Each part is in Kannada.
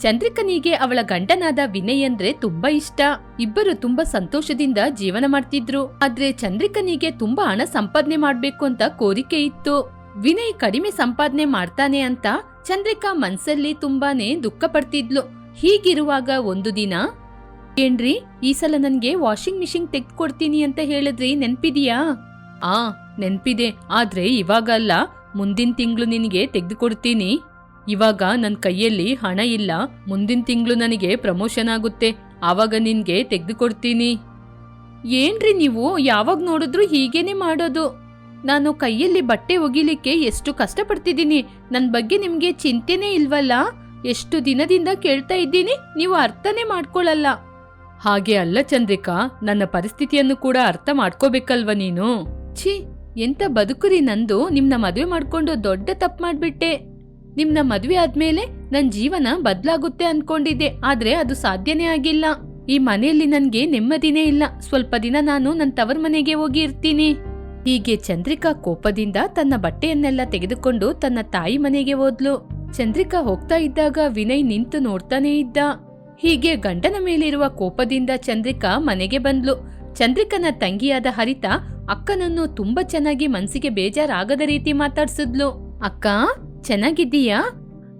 ಚಂದ್ರಿಕನಿಗೆ ಅವಳ ಗಂಡನಾದ ವಿನಯ್ ಅಂದ್ರೆ ತುಂಬಾ ಇಷ್ಟ. ಇಬ್ಬರು ತುಂಬಾ ಸಂತೋಷದಿಂದ ಜೀವನ ಮಾಡ್ತಿದ್ರು. ಆದ್ರೆ ಚಂದ್ರಿಕನಿಗೆ ತುಂಬಾ ಹಣ ಸಂಪಾದನೆ ಮಾಡ್ಬೇಕು ಅಂತ ಕೋರಿಕೆ ಇತ್ತು. ವಿನಯ್ ಕಡಿಮೆ ಸಂಪಾದನೆ ಮಾಡ್ತಾನೆ ಅಂತ ಚಂದ್ರಿಕಾ ಮನ್ಸಲ್ಲಿ ತುಂಬಾನೇ ದುಃಖ ಪಡ್ತಿದ್ಲು. ಹೀಗಿರುವಾಗ ಒಂದು ದಿನ, ಏನ್ರಿ, ಈ ಸಲ ನನ್ಗೆ ವಾಷಿಂಗ್ ಮಿಷಿನ್ ತೆಗ್ದ್ಕೊಡ್ತೀನಿ ಅಂತ ಹೇಳಿದ್ರಿ, ನೆನ್ಪಿದೀಯಾ? ಆ, ನೆನ್ಪಿದೆ. ಆದ್ರೆ ಇವಾಗಲ್ಲ. ಮುಂದಿನ ತಿಂಗಳು ನಿನಗೆ ತೆಗೆದುಕೊಡ್ತೀನಿ. ಇವಾಗ ನನ್ನ ಕೈಯಲ್ಲಿ ಹಣ ಇಲ್ಲ, ಮುಂದಿನ ತಿಂಗಳು ನನಗೆ ಪ್ರಮೋಷನ್ ಆಗುತ್ತೆ, ಆವಾಗ ನಿನ್ಗೆ ತೆಗೆದುಕೊಡ್ತೀನಿ. ಏನ್ರಿ ನೀವು? ಯಾವಾಗ ನೋಡಿದ್ರು ಹೀಗೇನೆ ಮಾಡೋದು. ನಾನು ಕೈಯಲ್ಲಿ ಬಟ್ಟೆ ಒಗಿಲಿಕ್ಕೆ ಎಷ್ಟು ಕಷ್ಟಪಡ್ತಿದ್ದೀನಿ ನನ್ನ ಬಗ್ಗೆ ನಿಮ್ಗೆ ಚಿಂತೆನೇ ಇಲ್ವಲ್ಲ? ಎಷ್ಟು ದಿನದಿಂದ ಕೇಳ್ತಾ ಇದ್ದೀನಿ, ನೀವು ಅರ್ಥನೇ ಮಾಡ್ಕೊಳ್ಳಲ್ಲ ಹಾಗೆ ಅಲ್ಲ ಚಂದ್ರಿಕಾ, ನನ್ನ ಪರಿಸ್ಥಿತಿಯನ್ನು ಕೂಡ ಅರ್ಥ ಮಾಡ್ಕೋಬೇಕಲ್ವ ನೀನು? ಛೀ, ಎಂತ ಬದುಕುರಿ ನಂದು, ನಿಮ್ನ ಮದುವೆ ಮಾಡ್ಕೊಂಡು ದೊಡ್ಡ ತಪ್ಪು ಮಾಡ್ಬಿಟ್ಟೆ. ನಿಮ್ನ ಮದುವೆ ಆದ್ಮೇಲೆ ನನ್ ಜೀವನ ಬದ್ಲಾಗುತ್ತೆ ಅನ್ಕೊಂಡಿದ್ದೆ, ಆದ್ರೆ ಅದು ಸಾಧ್ಯನೇ ಆಗಿಲ್ಲ. ಈ ಮನೆಯಲ್ಲಿ ನನ್ಗೆ ನೆಮ್ಮದಿನೇ ಇಲ್ಲ. ಸ್ವಲ್ಪ ದಿನ ನಾನು ನನ್ನ ತವರ ಮನೆಗೆ ಹೋಗಿ ಇರ್ತೀನಿ. ಹೀಗೆ ಚಂದ್ರಿಕಾ ಕೋಪದಿಂದ ತನ್ನ ಬಟ್ಟೆಯನ್ನೆಲ್ಲ ತೆಗೆದುಕೊಂಡು ತನ್ನ ತಾಯಿ ಮನೆಗೆ ಹೋದ್ಲು. ಚಂದ್ರಿಕಾ ಹೋಗ್ತಾ ಇದ್ದಾಗ ವಿನಯ್ ನಿಂತು ನೋಡ್ತಾನೇ ಇದ್ದ. ಹೀಗೆ ಗಂಡನ ಮೇಲಿರುವ ಕೋಪದಿಂದ ಚಂದ್ರಿಕಾ ಮನೆಗೆ ಬಂದ್ಲು. ಚಂದ್ರಿಕನ ತಂಗಿಯಾದ ಹರಿತ ಅಕ್ಕನನ್ನು ತುಂಬಾ ಚೆನ್ನಾಗಿ ಮನ್ಸಿಗೆ ಬೇಜಾರಾಗದ ರೀತಿ ಮಾತಾಡ್ಸಿದ್ಲು. ಅಕ್ಕ ಚೆನ್ನಾಗಿದ್ದೀಯಾ?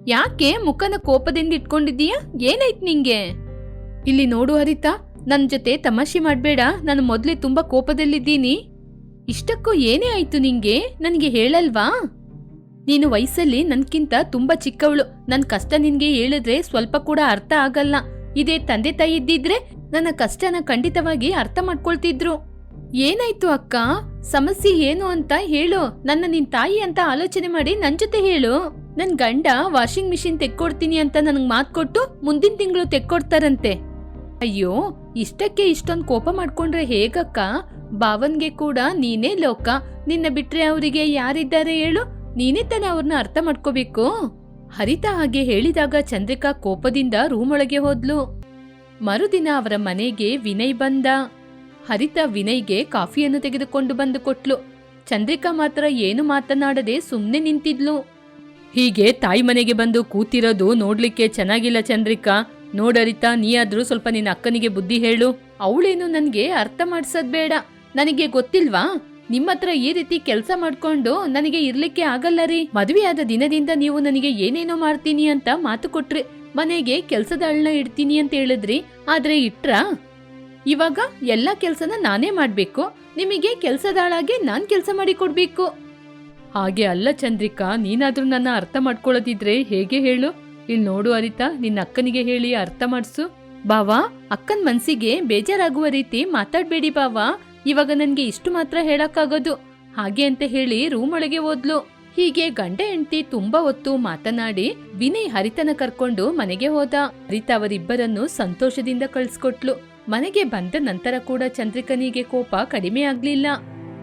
ಯಾಕೆ ಮುಖನ ಕೋಪದಿಂದ ಇಟ್ಕೊಂಡಿದ್ದೀಯಾ? ಏನಾಯ್ತು ನಿಂಗೆ? ಇಲ್ಲಿ ನೋಡು ಹರಿತಾ ನನ್ನ ಜೊತೆ ತಮಾಷೆ ಮಾಡಬೇಡ. ನಾನು ಮೊದಲೇ ತುಂಬಾ ಕೋಪದಲ್ಲಿದ್ದೀನಿ. ಇಷ್ಟಕ್ಕೂ ಏನೇ ಆಯ್ತು ನಿಂಗೆ? ನನಗೆ ಹೇಳಲ್ವಾ? ನೀನು ವಯಸ್ಸಲ್ಲಿ ನನ್ಕಿಂತ ತುಂಬಾ ಚಿಕ್ಕವಳು. ನನ್ನ ಕಷ್ಟ ನಿನ್ಗೆ ಹೇಳಿದ್ರೆ ಸ್ವಲ್ಪ ಕೂಡ ಅರ್ಥ ಆಗಲ್ಲ. ಇದೇ ತಂದೆ ತಾಯಿ ಇದ್ದಿದ್ರೆ ನನ್ನ ಕಷ್ಟನ ಖಂಡಿತವಾಗಿ ಅರ್ಥ ಮಾಡ್ಕೊಳ್ತಿದ್ರು. ಏನಾಯ್ತು ಅಕ್ಕ? ಸಮಸ್ಯೆ ಏನು ಅಂತ ಹೇಳು. ನನ್ನ ನಿನ್ ತಾಯಿ ಅಂತ ಆಲೋಚನೆ ಮಾಡಿ ನನ್ ಜೊತೆ ಹೇಳು. ನನ್ ಗಂಡ ವಾಷಿಂಗ್ ಮಿಷಿನ್ ತೆಕ್ಕೊಡ್ತೀನಿ ಅಂತ ನನಗ್ ಮಾತ್ ಕೊಟ್ಟು ಮುಂದಿನ ತಿಂಗಳು ತೆಕ್ಕೊಡ್ತಾರಂತೆ. ಅಯ್ಯೋ, ಇಷ್ಟಕ್ಕೆ ಇಷ್ಟೊಂದು ಕೋಪ ಮಾಡ್ಕೊಂಡ್ರೆ ಹೇಗಕ್ಕ? ಭಾವನ್ಗೆ ಕೂಡ ನೀನೇ ಲೋಕ. ನಿನ್ನ ಬಿಟ್ರೆ ಅವರಿಗೆ ಯಾರಿದ್ದಾರೆ ಹೇಳು? ನೀನೇ ತಾನೇ ಅವ್ರನ್ನ ಅರ್ಥ ಮಾಡ್ಕೋಬೇಕು. ಹರಿತ ಹಾಗೆ ಹೇಳಿದಾಗ ಚಂದ್ರಿಕಾ ಕೋಪದಿಂದ ರೂಮೊಳಗೆ ಹೋದ್ಲು. ಮರುದಿನ ಅವರ ಮನೆಗೆ ವಿನಯ್ ಬಂದ. ಹರಿತ ವಿನಯ್ಗೆ ಕಾಫಿಯನ್ನು ತೆಗೆದುಕೊಂಡು ಬಂದು ಕೊಟ್ಲು. ಚಂದ್ರಿಕಾ ಮಾತ್ರ ಏನು ಮಾತನಾಡದೆ ಸುಮ್ಮನೆ ನಿಂತಿದ್ಲು. ಹೀಗೆ ತಾಯಿ ಮನೆಗೆ ಬಂದು ಕೂತಿರೋದು ನೋಡ್ಲಿಕ್ಕೆ ಚೆನ್ನಾಗಿಲ್ಲ ಚಂದ್ರಿಕಾ. ನೋಡರಿತಾ ನೀ ಆದ್ರೂ ಸ್ವಲ್ಪ ನಿನ್ನ ಅಕ್ಕನಿಗೆ ಬುದ್ಧಿ ಹೇಳು. ಅವಳೇನು ನನಗೆ ಅರ್ಥ ಮಾಡ್ಸದ್ ಬೇಡ. ನನಗೆ ಗೊತ್ತಿಲ್ವಾ? ನಿಮ್ಮ ಹತ್ರ ಈ ರೀತಿ ಕೆಲಸ ಮಾಡ್ಕೊಂಡು ನನಗೆ ಇರ್ಲಿಕ್ಕೆ ಆಗಲ್ಲ ರೀ. ಮದುವೆಯಾದ ದಿನದಿಂದ ನೀವು ನನಗೆ ಏನೇನೋ ಮಾಡ್ತೀನಿ ಅಂತ ಮಾತು ಕೊಟ್ರಿ. ಮನೆಗೆ ಕೆಲ್ಸದಳನ್ನ ಇಡ್ತೀನಿ ಅಂತ ಹೇಳಿದ್ರಿ. ಆದ್ರೆ ಇಟ್ರಾ? ಇವಾಗ ಎಲ್ಲ ಕೆಲ್ಸನ ನಾನೇ ಮಾಡ್ಬೇಕು. ನಿಮಗೆ ಕೆಲ್ಸದಾಳಾಗೆ ನಾನ್ ಕೆಲಸ ಮಾಡಿ ಕೊಡ್ಬೇಕು. ಹಾಗೆ ಅಲ್ಲ ಚಂದ್ರಿಕಾ, ನೀನಾದ್ರೂ ನನ್ನ ಅರ್ಥ ಮಾಡ್ಕೊಳ್ಳೋದಿದ್ರೆ ಹೇಗೆ ಹೇಳು? ಇಲ್ಲಿ ನೋಡು ಅರಿತಾ ನಿನ್ನ ಅಕ್ಕನಿಗೆ ಹೇಳಿ ಅರ್ಥ ಮಾಡಿಸು. ಬಾವಾ ಅಕ್ಕನ್ ಮನ್ಸಿಗೆ ಬೇಜಾರಾಗುವ ರೀತಿ ಮಾತಾಡ್ಬೇಡಿ ಬಾವಾ ಇವಾಗ ನನ್ಗೆ ಇಷ್ಟು ಮಾತ್ರ ಹೇಳಕ್ಕಾಗೋದು. ಹಾಗೆ ಅಂತ ಹೇಳಿ ರೂಮ್ ಒಳಗೆ ಹೋದ್ಲು. ಹೀಗೆ ಗಂಡ ಹೆಂಡತಿ ತುಂಬಾ ಹೊತ್ತು ಮಾತನಾಡಿ ವಿನಯ್ ಹರಿತನ ಕರ್ಕೊಂಡು ಮನೆಗೆ ಹೋದ. ಹರಿತ ಅವರಿಬ್ಬರನ್ನು ಸಂತೋಷದಿಂದ ಕಳ್ಸ್ಕೊಟ್ಲು. ಮನೆಗೆ ಬಂದ ನಂತರ ಕೂಡ ಚಂದ್ರಿಕನಿಗೆ ಕೋಪ ಕಡಿಮೆ ಆಗ್ಲಿಲ್ಲ.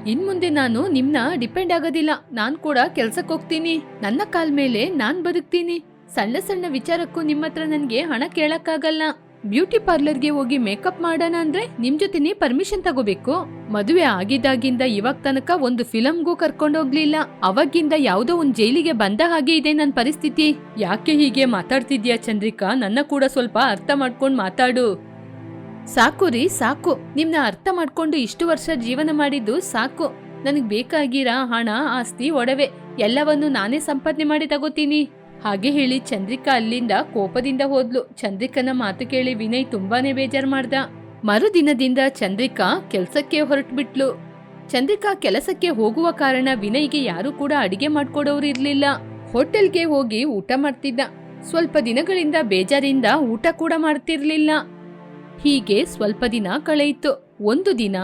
ಇನ್ ಮುಂದೆ ನಾನು ನಿಮ್ನ ಡಿಪೆಂಡ್ ಆಗೋದಿಲ್ಲ. ನಾನ್ ಕೂಡ ಕೆಲ್ಸಕ್ ಹೋಗ್ತೀನಿ. ನನ್ನ ಕಾಲ್ ಮೇಲೆ ನಾನ್ ಬದುಕ್ತೀನಿ. ಸಣ್ಣ ಸಣ್ಣ ವಿಚಾರಕ್ಕೂ ನಿಮ್ಮ ಹತ್ರ ನನ್ಗೆ ಹಣ ಕೇಳಕ್ಕಾಗಲ್ಲ. ಬ್ಯೂಟಿ ಪಾರ್ಲರ್ಗೆ ಹೋಗಿ ಮೇಕಪ್ ಮಾಡೋಣ ಅಂದ್ರೆ ನಿಮ್ ಜೊತೆನೆ ಪರ್ಮಿಷನ್ ತಗೋಬೇಕು. ಮದುವೆ ಆಗಿದ್ದಾಗಿಂದ ಇವಾಗ ತನಕ ಒಂದು ಫಿಲಂಗೂ ಕರ್ಕೊಂಡೋಗ್ಲಿಲ್ಲ ಅವಾಗಿಂದ ಯಾವ್ದೋ ಒಂದ್ ಜೈಲಿಗೆ ಬಂದ ಹಾಗೆ ಇದೆ ನನ್ನ ಪರಿಸ್ಥಿತಿ. ಯಾಕೆ ಹೀಗೆ ಮಾತಾಡ್ತಿದ್ಯಾ ಚಂದ್ರಿಕಾ? ನನ್ನ ಕೂಡ ಸ್ವಲ್ಪ ಅರ್ಥ ಮಾಡ್ಕೊಂಡ್ ಮಾತಾಡು. ಸಾಕು ರೀ, ಸಾಕು. ನಿಮ್ನ ಅರ್ಥ ಮಾಡ್ಕೊಂಡು ಇಷ್ಟು ವರ್ಷ ಜೀವನ ಮಾಡಿದ್ದು ಸಾಕು. ನನಗ್ ಬೇಕಾಗಿರ ಹಣ, ಆಸ್ತಿ, ಒಡವೆ? ಎಲ್ಲವನ್ನು ನಾನೇ ಸಂಪಾದನೆ ಮಾಡಿ ತಗೋತೀನಿ. ಹಾಗೆ ಹೇಳಿ ಚಂದ್ರಿಕಾ ಅಲ್ಲಿಂದ ಕೋಪದಿಂದ ಹೋದ್ಲು. ಚಂದ್ರಿಕನ ಮಾತು ಕೇಳಿ ವಿನಯ್ ತುಂಬಾನೇ ಬೇಜಾರ್ ಮಾಡ್ದ. ಮರುದಿನದಿಂದ ಚಂದ್ರಿಕಾ ಕೆಲ್ಸಕ್ಕೆ ಹೊರಟ್ಬಿಟ್ಲು. ಚಂದ್ರಿಕಾ ಕೆಲಸಕ್ಕೆ ಹೋಗುವ ಕಾರಣ ವಿನಯ್ಗೆ ಯಾರು ಕೂಡ ಅಡಿಗೆ ಮಾಡ್ಕೊಡೋರು ಇರ್ಲಿಲ್ಲ. ಹೋಟೆಲ್ಗೆ ಹೋಗಿ ಊಟ ಮಾಡ್ತಿದ್ದ. ಸ್ವಲ್ಪ ದಿನಗಳಿಂದ ಬೇಜಾರಿಂದ ಊಟ ಕೂಡ ಮಾಡ್ತಿರ್ಲಿಲ್ಲ. ಹೀಗೆ ಸ್ವಲ್ಪ ದಿನ ಕಳೆಯಿತು. ಒಂದು ದಿನ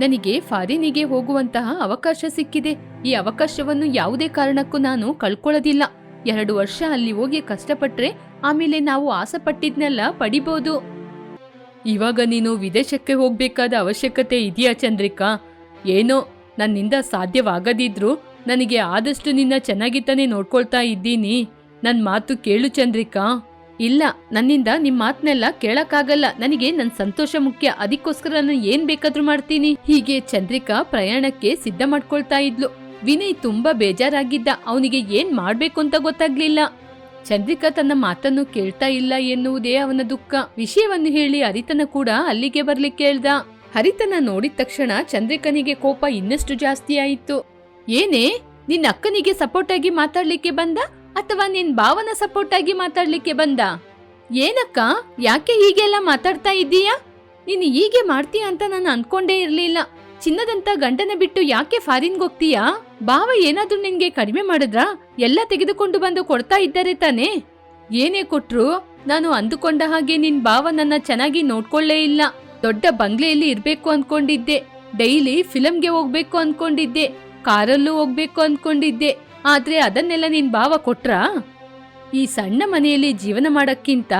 ನನಗೆ ಫಾರಿನಿಗೆ ಹೋಗುವಂತಹ ಅವಕಾಶ ಸಿಕ್ಕಿದೆ. ಈ ಅವಕಾಶವನ್ನು ಯಾವುದೇ ಕಾರಣಕ್ಕೂ ನಾನು ಕಳ್ಕೊಳ್ಳೋದಿಲ್ಲ. ಎರಡು ವರ್ಷ ಅಲ್ಲಿ ಹೋಗಿ ಕಷ್ಟಪಟ್ರೆ ಆಮೇಲೆ ನಾವು ಆಸೆ ಪಟ್ಟಿದ್ನೆಲ್ಲ ಪಡಿಬೋದು. ಇವಾಗ ನೀನು ವಿದೇಶಕ್ಕೆ ಹೋಗ್ಬೇಕಾದ ಅವಶ್ಯಕತೆ ಇದೆಯಾ ಚಂದ್ರಿಕಾ? ಏನೋ ನನ್ನಿಂದ ಸಾಧ್ಯವಾಗದಿದ್ರು ನನಗೆ ಆದಷ್ಟು ನಿನ್ನ ಚೆನ್ನಾಗಿ ತಾನೇ ನೋಡ್ಕೊಳ್ತಾ ಇದ್ದೀನಿ. ನನ್ನ ಮಾತು ಕೇಳು ಚಂದ್ರಿಕಾ. ಇಲ್ಲ, ನನ್ನಿಂದ ನಿಮ್ ಮಾತನ್ನೆಲ್ಲ ಕೇಳಕ್ಕಾಗಲ್ಲ. ನನಗೆ ನನ್ ಸಂತೋಷ ಮುಖ್ಯ. ಅದಕ್ಕೋಸ್ಕರ ನಾನು ಏನ್ ಬೇಕಾದ್ರೂ ಮಾಡ್ತೀನಿ. ಹೀಗೆ ಚಂದ್ರಿಕಾ ಪ್ರಯಾಣಕ್ಕೆ ಸಿದ್ಧ ಮಾಡ್ಕೊಳ್ತಾ ಇದ್ಲು. ವಿನಯ್ ತುಂಬಾ ಬೇಜಾರಾಗಿದ್ದ. ಅವನಿಗೆ ಏನ್ ಮಾಡ್ಬೇಕು ಅಂತ ಗೊತ್ತಾಗ್ಲಿಲ್ಲ. ಚಂದ್ರಿಕಾ ತನ್ನ ಮಾತನ್ನು ಕೇಳ್ತಾ ಇಲ್ಲ ಎನ್ನುವುದೇ ಅವನ ದುಃಖ. ವಿಷಯವನ್ನು ಹೇಳಿ ಹರಿತನ ಕೂಡ ಅಲ್ಲಿಗೆ ಬರ್ಲಿಕ್ಕೆ ಹೇಳ್ದ. ಹರಿತನ ನೋಡಿದ ತಕ್ಷಣ ಚಂದ್ರಿಕನಿಗೆ ಕೋಪ ಇನ್ನಷ್ಟು ಜಾಸ್ತಿ ಆಯಿತು. ಏನೇ, ನಿನ್ನ ಅಕ್ಕನಿಗೆ ಸಪೋರ್ಟ್ ಆಗಿ ಮಾತಾಡ್ಲಿಕ್ಕೆ ಬಂದ? ಅಥವಾ ನಿನ್ ಭಾವನ ಸಪೋರ್ಟ್ ಆಗಿ ಮಾತಾಡ್ಲಿಕ್ಕೆ ಬಂದ? ಏನಕ್ಕ? ಯಾಕೆ ಹೀಗೆಲ್ಲ ಮಾತಾಡ್ತಾ ಇದ್ದೀಯಾ? ನೀನು ಹೀಗೆ ಮಾಡ್ತೀಯ ಅಂತ ನಾನು ಅನ್ಕೊಂಡೇ ಇರ್ಲಿಲ್ಲ. ಚಿನ್ನದಂತ ಗಂಡನ ಬಿಟ್ಟು ಯಾಕೆ ಫಾರಿನ್ಗೆ ಹೋಗ್ತೀಯಾ? ಭಾವ ಏನಾದ್ರೂ ನಿನ್ಗೆ ಕಡಿಮೆ ಮಾಡಿದ್ರಾ? ಎಲ್ಲ ತೆಗೆದುಕೊಂಡು ಬಂದು ಕೊಡ್ತಾ ಇದ್ದಾರೆ ತಾನೇ? ಏನೇ ಕೊಟ್ರು, ನಾನು ಅಂದುಕೊಂಡ ಹಾಗೆ ನಿನ್ ಭಾವ ನನ್ನ ಚೆನ್ನಾಗಿ ನೋಡ್ಕೊಳ್ಳೇ ಇಲ್ಲ. ದೊಡ್ಡ ಬಂಗ್ಲೆಯಲ್ಲಿ ಇರ್ಬೇಕು ಅನ್ಕೊಂಡಿದ್ದೆ. ಡೈಲಿ ಫಿಲಂಗೆ ಹೋಗ್ಬೇಕು ಅನ್ಕೊಂಡಿದ್ದೆ. ಕಾರಲ್ಲೂ ಹೋಗ್ಬೇಕು ಅನ್ಕೊಂಡಿದ್ದೆ. ಆದ್ರೆ ಅದನ್ನೆಲ್ಲ ನೀನ್ ಭಾವ ಕೊಟ್ರಾ? ಈ ಸಣ್ಣ ಮನೆಯಲ್ಲಿ ಜೀವನ ಮಾಡಕ್ಕಿಂತ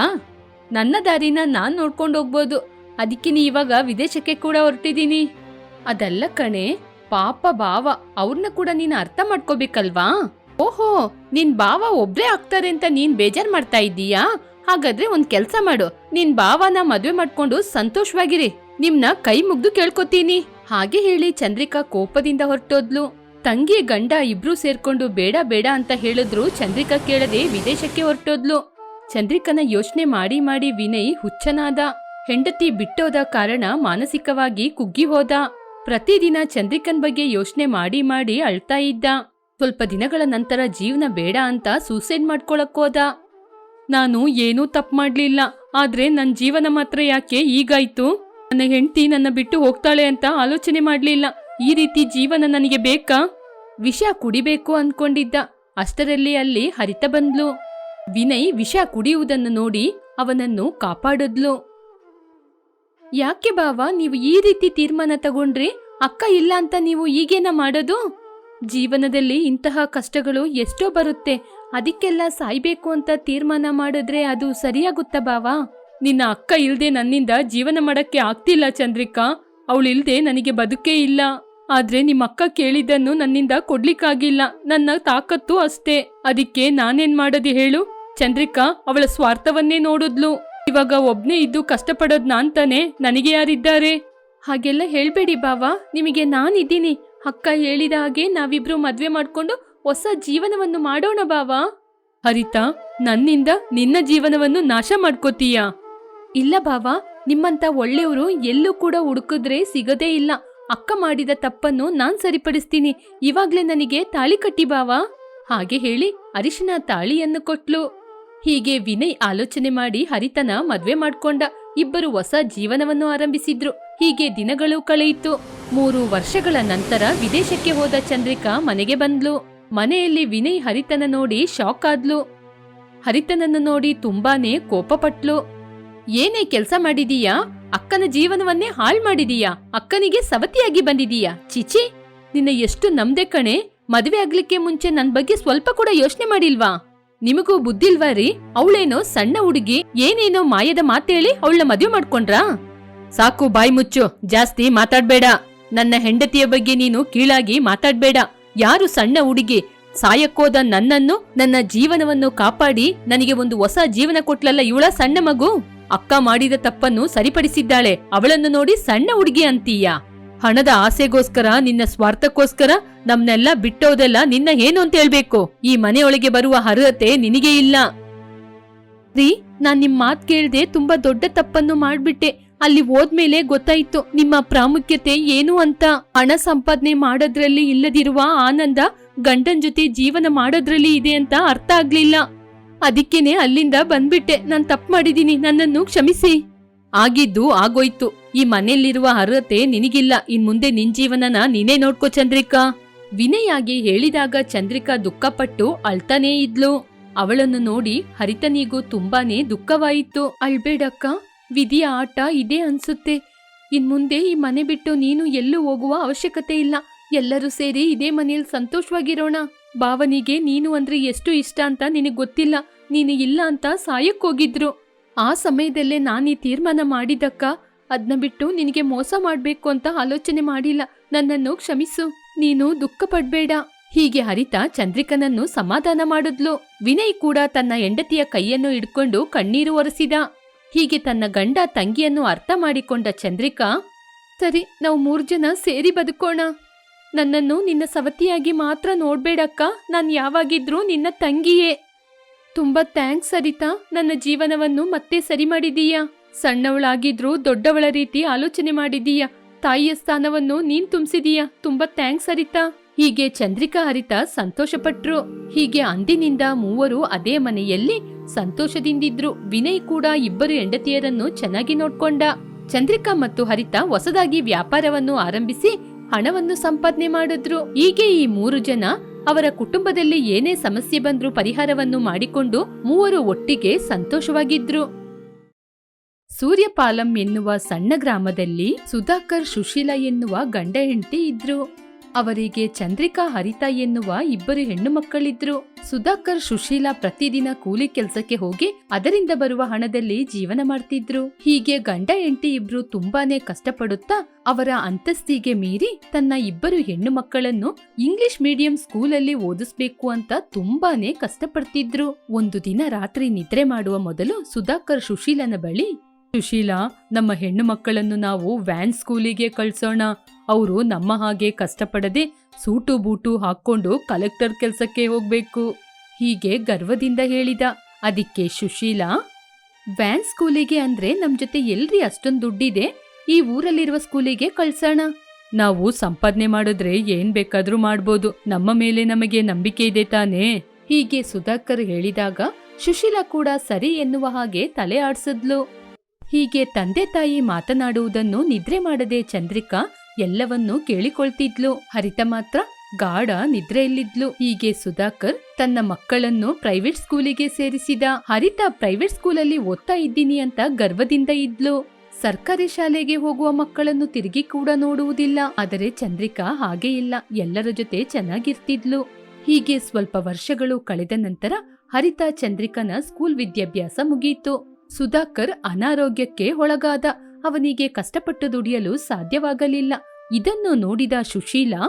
ನನ್ನ ದಾರಿನ ನಾನ್ ನೋಡ್ಕೊಂಡು ಹೋಗ್ಬೋದು. ಅದಕ್ಕೆ ನೀ ಇವಾಗ ವಿದೇಶಕ್ಕೆ ಕೂಡ ಹೊರಟಿದೀನಿ. ಅದಲ್ಲ ಕಣೆ, ಪಾಪ ಭಾವ ಅವ್ರನ್ನ ಕೂಡ ನೀನ್ ಅರ್ಥ ಮಾಡ್ಕೋಬೇಕಲ್ವಾ? ಓಹೋ, ನಿನ್ ಭಾವ ಒಬ್ರೇ ಆಗ್ತಾರೆ ಅಂತ ನೀನ್ ಬೇಜಾರ್ ಮಾಡ್ತಾ ಇದ್ದೀಯಾ? ಹಾಗಾದ್ರೆ ಒಂದ್ ಕೆಲ್ಸ ಮಾಡು. ನಿನ್ ಭಾವನ ಮದ್ವೆ ಮಾಡ್ಕೊಂಡು ಸಂತೋಷವಾಗಿರಿ. ನಿಮ್ನ ಕೈ ಮುಗ್ದು ಕೇಳ್ಕೊತೀನಿ. ಹಾಗೆ ಹೇಳಿ ಚಂದ್ರಿಕಾ ಕೋಪದಿಂದ ಹೊರಟೋದ್ಲು. ತಂಗಿ ಗಂಡ ಇಬ್ರು ಸೇರ್ಕೊಂಡು ಬೇಡ ಬೇಡ ಅಂತ ಹೇಳಿದ್ರು ಚಂದ್ರಿಕಾ ಕೇಳದೆ ವಿದೇಶಕ್ಕೆ ಹೊರಟೋದ್ಲು. ಚಂದ್ರಿಕನ ಯೋಚನೆ ಮಾಡಿ ಮಾಡಿ ವಿನಯ್ ಹುಚ್ಚನಾದ. ಹೆಂಡತಿ ಬಿಟ್ಟೋದ ಕಾರಣ ಮಾನಸಿಕವಾಗಿ ಕುಗ್ಗಿ ಹೋದ. ಪ್ರತಿದಿನ ಚಂದ್ರಿಕನ್ ಬಗ್ಗೆ ಯೋಚನೆ ಮಾಡಿ ಮಾಡಿ ಅಳ್ತಾ ಇದ್ದ. ಸ್ವಲ್ಪ ದಿನಗಳ ನಂತರ ಜೀವನ ಬೇಡ ಅಂತ ಸೂಸೈಡ್ ಮಾಡ್ಕೊಳಕ್ಕೋದ ನಾನು ಏನೂ ತಪ್ಪು ಮಾಡ್ಲಿಲ್ಲ, ಆದ್ರೆ ನನ್ನ ಜೀವನ ಮಾತ್ರ ಯಾಕೆ ಈಗಾಯ್ತು? ನನ್ನ ಹೆಂಡತಿ ನನ್ನ ಬಿಟ್ಟು ಹೋಗ್ತಾಳೆ ಅಂತ ಆಲೋಚನೆ ಮಾಡ್ಲಿಲ್ಲ. ಈ ರೀತಿ ಜೀವನ ನನಗೆ ಬೇಕಾ? ವಿಷ ಕುಡಿಬೇಕು ಅನ್ಕೊಂಡಿದ್ದ. ಅಷ್ಟರಲ್ಲಿ ಅಲ್ಲಿ ಹರಿತ ಬಂದ್ಲು. ವಿನಯ್ ವಿಷ ಕುಡಿಯುವುದನ್ನು ನೋಡಿ ಅವನನ್ನು ಕಾಪಾಡಿದ್ಲು. ಯಾಕೆ ಬಾವ, ನೀವು ಈ ರೀತಿ ತೀರ್ಮಾನ ತಗೊಂಡ್ರಿ ಅಕ್ಕ ಇಲ್ಲ ಅಂತ ನೀವು ಈಗೇನ ಮಾಡೋದು? ಜೀವನದಲ್ಲಿ ಇಂತಹ ಕಷ್ಟಗಳು ಎಷ್ಟೋ ಬರುತ್ತೆ. ಅದಕ್ಕೆಲ್ಲ ಸಾಯ್ಬೇಕು ಅಂತ ತೀರ್ಮಾನ ಮಾಡಿದ್ರೆ ಅದು ಸರಿಯಾಗುತ್ತಾ ಬಾವ? ನಿನ್ನ ಅಕ್ಕ ಇಲ್ದೆ ನನ್ನಿಂದ ಜೀವನ ಮಾಡಕ್ಕೆ ಆಗ್ತಿಲ್ಲ ಚಂದ್ರಿಕಾ. ಅವಳಿಲ್ದೆ ನನಗೆ ಬದುಕೇ ಇಲ್ಲ. ಆದ್ರೆ ನಿಮ್ಮಕ್ಕ ಕೇಳಿದ್ದನ್ನು ನನ್ನಿಂದ ಕೊಡ್ಲಿಕ್ಕಾಗಿಲ್ಲ. ನನ್ನ ತಾಕತ್ತು ಅಷ್ಟೇ. ಅದಕ್ಕೆ ನಾನೇನ್ ಮಾಡದಿ ಹೇಳು? ಚಂದ್ರಿಕಾ, ಅವಳ ಸ್ವಾರ್ಥವನ್ನೇ ನೋಡಿದ್ಲು. ಇವಾಗ ಒಬ್ನೇ ಇದ್ದು ಕಷ್ಟಪಡೋದ್ ನಾನ್ ತಾನೆ ನನಗೆ ಯಾರಿದ್ದಾರೆ? ಹಾಗೆಲ್ಲ ಹೇಳ್ಬೇಡಿ ಬಾವಾ ನಿಮಗೆ ನಾನಿದ್ದೀನಿ. ಅಕ್ಕ ಹೇಳಿದ ಹಾಗೆ ನಾವಿಬ್ರು ಮದ್ವೆ ಮಾಡ್ಕೊಂಡು ಹೊಸ ಜೀವನವನ್ನು ಮಾಡೋಣ ಬಾವಾ ಹರಿತಾ, ನನ್ನಿಂದ ನಿನ್ನ ಜೀವನವನ್ನು ನಾಶ ಮಾಡ್ಕೋತೀಯಾ? ಇಲ್ಲ ಬಾವಾ ನಿಮ್ಮಂತ ಒಳ್ಳೆಯವರು ಎಲ್ಲೂ ಕೂಡ ಹುಡುಕಿದ್ರೆ ಸಿಗದೇ ಇಲ್ಲ. ಅಕ್ಕ ಮಾಡಿದ ತಪ್ಪನ್ನು ನಾನ್ ಸರಿಪಡಿಸ್ತೀನಿ. ಇವಾಗ್ಲೇ ನನಗೆ ತಾಳಿ ಕಟ್ಟಿ ಬಾವ. ಹಾಗೆ ಹೇಳಿ ಅರಿಶಿನ ತಾಳಿಯನ್ನು ಕೊಟ್ಲು. ಹೀಗೆ ವಿನಯ್ ಆಲೋಚನೆ ಮಾಡಿ ಹರಿತನ ಮದ್ವೆ ಮಾಡ್ಕೊಂಡ ಇಬ್ಬರು ಹೊಸ ಜೀವನವನ್ನು ಆರಂಭಿಸಿದ್ರು. ಹೀಗೆ ದಿನಗಳು ಕಳೆಯಿತು. ಮೂರು ವರ್ಷಗಳ ನಂತರ ವಿದೇಶಕ್ಕೆ ಹೋದ ಚಂದ್ರಿಕಾ ಮನೆಗೆ ಬಂದ್ಲು. ಮನೆಯಲ್ಲಿ ವಿನಯ್ ಹರಿತನ ನೋಡಿ ಶಾಕ್ ಆದ್ಲು. ಹರಿತನನ್ನು ನೋಡಿ ತುಂಬಾನೇ ಕೋಪಪಟ್ಲು. ಏನೇ ಕೆಲಸ ಮಾಡಿದೀಯಾ? ಅಕ್ಕನ ಜೀವನವನ್ನೇ ಹಾಳ್ ಮಾಡಿದೀಯಾ? ಅಕ್ಕನಿಗೆ ಸವತಿಯಾಗಿ ಬಂದಿದೀಯಾ? ಚಿಚಿ ನಿನ್ನ ಎಷ್ಟು ನಮ್ದೆ ಕಣೆ. ಮದುವೆ ಆಗ್ಲಿಕ್ಕೆ ಮುಂಚೆ ನನ್ ಬಗ್ಗೆ ಸ್ವಲ್ಪ ಕೂಡ ಯೋಚನೆ ಮಾಡಿಲ್ವಾ? ನಿಮಗೂ ಬುದ್ಧಿಲ್ವಾ ರೀ? ಅವಳೇನೋ ಸಣ್ಣ ಹುಡುಗಿ, ಏನೇನೋ ಮಾಯದ ಮಾತೇಳಿ ಅವಳನ್ನ ಮದುವೆ ಮಾಡ್ಕೊಂಡ್ರಾ? ಸಾಕು ಬಾಯಿ ಮುಚ್ಚು, ಜಾಸ್ತಿ ಮಾತಾಡ್ಬೇಡ. ನನ್ನ ಹೆಂಡತಿಯ ಬಗ್ಗೆ ನೀನು ಕೀಳಾಗಿ ಮಾತಾಡ್ಬೇಡ. ಯಾರು ಸಣ್ಣ ಹುಡುಗಿ, ಸಾಯಕ್ಕೋದ ನನ್ನನ್ನು, ನನ್ನ ಜೀವನವನ್ನು ಕಾಪಾಡಿ, ನನಗೆ ಒಂದು ಹೊಸ ಜೀವನ ಕೊಟ್ಲಲ್ಲ ಇವಳ ಸಣ್ಣ ಮಗು? ಅಕ್ಕ ಮಾಡಿದ ತಪ್ಪನ್ನು ಸರಿಪಡಿಸಿದ್ದಾಳೆ. ಅವಳನ್ನು ನೋಡಿ ಸಣ್ಣ ಹುಡುಗಿ ಅಂತೀಯ. ಹಣದ ಆಸೆಗೋಸ್ಕರ, ನಿನ್ನ ಸ್ವಾರ್ಥಕ್ಕೋಸ್ಕರ ನಮ್ನೆಲ್ಲ ಬಿಟ್ಟೋದೆಲ್ಲ ನಿನ್ನ ಏನು ಅಂತ ಹೇಳ್ಬೇಕು? ಈ ಮನೆಯೊಳಗೆ ಬರುವ ಅರ್ಹತೆ ನಿನಗೆ ಇಲ್ಲ. ರೀ, ನಾನ್ ನಿಮ್ ಮಾತ್ ಕೇಳ್ದೆ ತುಂಬಾ ದೊಡ್ಡ ತಪ್ಪನ್ನು ಮಾಡ್ಬಿಟ್ಟೆ. ಅಲ್ಲಿ ಹೋದ್ಮೇಲೆ ಗೊತ್ತಾಯ್ತು, ನಿಮ್ಮ ಪ್ರಾಮುಖ್ಯತೆ ಏನು ಅಂತ. ಹಣ ಸಂಪಾದನೆ ಮಾಡೋದ್ರಲ್ಲಿ ಇಲ್ಲದಿರುವ ಆನಂದ ಗಂಡನ್ ಜೊತೆ ಜೀವನ ಮಾಡೋದ್ರಲ್ಲಿ ಇದೆ ಅಂತ ಅರ್ಥ ಆಗ್ಲಿಲ್ಲ. ಅದಕ್ಕೇನೆ ಅಲ್ಲಿಂದ ಬಂದ್ಬಿಟ್ಟೆ. ನಾನ್ ತಪ್ಪು ಮಾಡಿದೀನಿ. ನನ್ನನ್ನು ಕ್ಷಮಿಸಿ. ಆಗಿದ್ದು ಆಗೋಯ್ತು. ಈ ಮನೆಯಲ್ಲಿರುವ ಅರ್ಹತೆ ನಿನಗಿಲ್ಲ. ಇನ್ ಮುಂದೆ ನಿನ್ ಜೀವನನ ನೀನೇ ನೋಡ್ಕೋ ಚಂದ್ರಿಕಾ. ವಿನಯಾಗಿ ಹೇಳಿದಾಗ ಚಂದ್ರಿಕಾ ದುಃಖಪಟ್ಟು ಅಳ್ತಾನೇ ಇದ್ಲು. ಅವಳನ್ನು ನೋಡಿ ಹರಿತನಿಗೂ ತುಂಬಾನೇ ದುಃಖವಾಯಿತು. ಅಳ್ಬೇಡಕ್ಕ, ವಿಧಿಯ ಆಟ ಇದೇ ಅನ್ಸುತ್ತೆ. ಇನ್ ಮುಂದೆ ಈ ಮನೆ ಬಿಟ್ಟು ನೀನು ಎಲ್ಲೂ ಹೋಗುವ ಅವಶ್ಯಕತೆ ಇಲ್ಲ. ಎಲ್ಲರೂ ಸೇರಿ ಇದೇ ಮನೆಯಲ್ಲಿ ಸಂತೋಷವಾಗಿರೋಣ. ಭಾವನಿಗೆ ನೀನು ಅಂದ್ರೆ ಎಷ್ಟು ಇಷ್ಟ ಅಂತ ನಿನಗೆ ಗೊತ್ತಿಲ್ಲ, ನೀನು ಇಲ್ಲ ಅಂತ ಸಾಯಕ್ಕೋಗಿದ್ರು ಆ ಸಮಯದಲ್ಲೇ ನಾನು ಈ ತೀರ್ಮಾನ ಮಾಡಿದಕ್ಕ ಅದನ್ನ ಬಿಟ್ಟು ನಿನಗೆ ಮೋಸ ಮಾಡಬೇಕು ಅಂತ ಆಲೋಚನೆ ಮಾಡಿಲ್ಲ. ನನ್ನನ್ನು ಕ್ಷಮಿಸು, ನೀನು ದುಃಖ ಪಡ್ಬೇಡ. ಹೀಗೆ ಹರಿತ ಚಂದ್ರಿಕನನ್ನು ಸಮಾಧಾನ ಮಾಡಿದ್ಲು. ವಿನಯ್ ಕೂಡ ತನ್ನ ಹೆಂಡತಿಯ ಕೈಯನ್ನು ಹಿಡ್ಕೊಂಡು ಕಣ್ಣೀರು ಒರೆಸಿದ. ಹೀಗೆ ತನ್ನ ಗಂಡ ತಂಗಿಯನ್ನು ಅರ್ಥ ಮಾಡಿಕೊಂಡ ಚಂದ್ರಿಕಾ, ಸರಿ, ನಾವು ಮೂರು ಜನ ಸೇರಿ ಬದುಕೋಣ. ನನ್ನನ್ನು ನಿನ್ನ ಸವತಿಯಾಗಿ ಮಾತ್ರ ನೋಡ್ಬೇಡಕ್ಕ. ನಾನ್ ಯಾವಾಗಿದ್ರೂ ನಿನ್ನ ತಂಗಿಯೇ. ತುಂಬಾ ಥ್ಯಾಂಕ್ಸ್ ಸರಿತಾ. ನನ್ನ ಜೀವನವನ್ನು ಮತ್ತೆ ಸರಿ ಮಾಡಿದೀಯಾ? ಸಣ್ಣವಳಾಗಿದ್ರೂ ದೊಡ್ಡವಳ ರೀತಿ ಆಲೋಚನೆ ಮಾಡಿದೀಯಾ? ತಾಯಿಯ ಸ್ಥಾನವನ್ನು ನೀನ್ ತುಂಬಿಸಿದೀಯಾ? ತುಂಬಾ ಥ್ಯಾಂಕ್ಸ್ ಸರಿತಾ. ಹೀಗೆ ಚಂದ್ರಿಕಾ ಹರಿತ ಸಂತೋಷಪಟ್ರು. ಹೀಗೆ ಅಂದಿನಿಂದ ಮೂವರು ಅದೇ ಮನೆಯಲ್ಲಿ ಸಂತೋಷದಿಂದಿದ್ರು. ವಿನಯ್ ಕೂಡ ಇಬ್ಬರು ಹೆಂಡತಿಯರನ್ನು ಚೆನ್ನಾಗಿ ನೋಡ್ಕೊಂಡ. ಚಂದ್ರಿಕಾ ಮತ್ತು ಹರಿತ ಹೊಸದಾಗಿ ವ್ಯಾಪಾರವನ್ನು ಆರಂಭಿಸಿ ಹಣವನ್ನು ಸಂಪಾದನೆ ಮಾಡಿದ್ರು. ಹೀಗೆ ಈ ಮೂರು ಜನ ಅವರ ಕುಟುಂಬದಲ್ಲಿ ಏನೇ ಸಮಸ್ಯೆ ಬಂದ್ರೂ ಪರಿಹಾರವನ್ನು ಮಾಡಿಕೊಂಡು ಮೂವರು ಒಟ್ಟಿಗೆ ಸಂತೋಷವಾಗಿದ್ರು. ಸೂರ್ಯಪಾಲಂ ಎನ್ನುವ ಸಣ್ಣ ಗ್ರಾಮದಲ್ಲಿ ಸುಧಾಕರ್ ಸುಶೀಲ ಎನ್ನುವ ಗಂಡ ಹೆಂಡತಿ ಇದ್ರು. ಅವರಿಗೆ ಚಂದ್ರಿಕಾ ಹರಿತ ಎನ್ನುವ ಇಬ್ಬರು ಹೆಣ್ಣು ಮಕ್ಕಳಿದ್ರು. ಸುಧಾಕರ್, ಸುಶೀಲಾ ಪ್ರತಿದಿನ ಕೂಲಿ ಕೆಲಸಕ್ಕೆ ಹೋಗಿ ಅದರಿಂದ ಬರುವ ಹಣದಲ್ಲಿ ಜೀವನ ಮಾಡ್ತಿದ್ರು. ಹೀಗೆ ಗಂಡ, ಹೆಂಡತಿ ಇಬ್ರು ತುಂಬಾನೇ ಕಷ್ಟಪಡುತ್ತಾ ಅವರ ಅಂತಸ್ತಿಗೆ ಮೀರಿ ತನ್ನ ಇಬ್ಬರು ಹೆಣ್ಣು ಮಕ್ಕಳನ್ನು ಇಂಗ್ಲಿಷ್ ಮೀಡಿಯಂ ಸ್ಕೂಲಲ್ಲಿ ಓದಿಸ್ಬೇಕು ಅಂತ ತುಂಬಾನೇ ಕಷ್ಟಪಡ್ತಿದ್ರು. ಒಂದು ದಿನ ರಾತ್ರಿ ನಿದ್ರೆ ಮಾಡುವ ಮೊದಲು ಸುಧಾಕರ್, ಸುಶೀಲನ ಬಳಿ ಸುಶೀಲಾ, ನಮ್ಮ ಹೆಣ್ಣು ಮಕ್ಕಳನ್ನು ನಾವು ವ್ಯಾನ್ ಸ್ಕೂಲಿಗೆ ಕಳ್ಸೋಣ. ಅವರು ನಮ್ಮ ಹಾಗೆ ಕಷ್ಟಪಡದೆ ಸೂಟು ಬೂಟು ಹಾಕೊಂಡು ಕಲೆಕ್ಟರ್ ಕೆಲಸಕ್ಕೆ ಹೋಗ್ಬೇಕು. ಹೀಗೆ ಗರ್ವದಿಂದ ಹೇಳಿದ. ಅದಕ್ಕೆ ಸುಶೀಲಾ, ವ್ಯಾನ್ ಸ್ಕೂಲಿಗೆ ಅಂದ್ರೆ ನಮ್ ಜೊತೆ ಎಲ್ರಿ ಅಷ್ಟೊಂದು ದುಡ್ಡಿದೆ? ಈ ಊರಲ್ಲಿರುವ ಸ್ಕೂಲಿಗೆ ಕಳ್ಸೋಣ. ನಾವು ಸಂಪಾದನೆ ಮಾಡಿದ್ರೆ ಏನ್ ಬೇಕಾದ್ರೂ ಮಾಡ್ಬೋದು. ನಮ್ಮ ಮೇಲೆ ನಮಗೆ ನಂಬಿಕೆ ಇದೆ ತಾನೇ? ಹೀಗೆ ಸುಧಾಕರ್ ಹೇಳಿದಾಗ ಸುಶೀಲಾ ಕೂಡ ಸರಿ ಎನ್ನುವ ಹಾಗೆ ತಲೆ ಆಡ್ಸಿದ್ಲು. ಹೀಗೆ ತಂದೆ ತಾಯಿ ಮಾತನಾಡುವುದನ್ನು ನಿದ್ರೆ ಮಾಡದೆ ಚಂದ್ರಿಕಾ ಎಲ್ಲವನ್ನೂ ಕೇಳಿಕೊಳ್ತಿದ್ಲು. ಹರಿತ ಮಾತ್ರ ಗಾಢ ನಿದ್ರೆಯಲ್ಲಿದ್ಲು. ಹೀಗೆ ಸುಧಾಕರ್ ತನ್ನ ಮಕ್ಕಳನ್ನು ಪ್ರೈವೇಟ್ ಸ್ಕೂಲಿಗೆ ಸೇರಿಸಿದ. ಹರಿತ ಪ್ರೈವೇಟ್ ಸ್ಕೂಲಲ್ಲಿ ಓದ್ತಾ ಇದ್ದೀನಿ ಅಂತ ಗರ್ವದಿಂದ ಇದ್ಲು. ಸರ್ಕಾರಿ ಶಾಲೆಗೆ ಹೋಗುವ ಮಕ್ಕಳನ್ನು ತಿರುಗಿ ಕೂಡ ನೋಡುವುದಿಲ್ಲ. ಆದರೆ ಚಂದ್ರಿಕಾ ಹಾಗೆ ಇಲ್ಲ. ಎಲ್ಲರ ಜೊತೆ ಚೆನ್ನಾಗಿರ್ತಿದ್ಲು. ಹೀಗೆ ಸ್ವಲ್ಪ ವರ್ಷಗಳು ಕಳೆದ ನಂತರ ಹರಿತ ಚಂದ್ರಿಕನ ಸ್ಕೂಲ್ ವಿದ್ಯಾಭ್ಯಾಸ ಮುಗಿಯಿತು ಸುಧಾಕರ್ ಅನಾರೋಗ್ಯಕ್ಕೆ ಒಳಗಾದ. ಅವನಿಗೆ ಕಷ್ಟಪಟ್ಟು ದುಡಿಯಲು ಸಾಧ್ಯವಾಗಲಿಲ್ಲ. ಇದನ್ನು ನೋಡಿದ ಸುಶೀಲಾ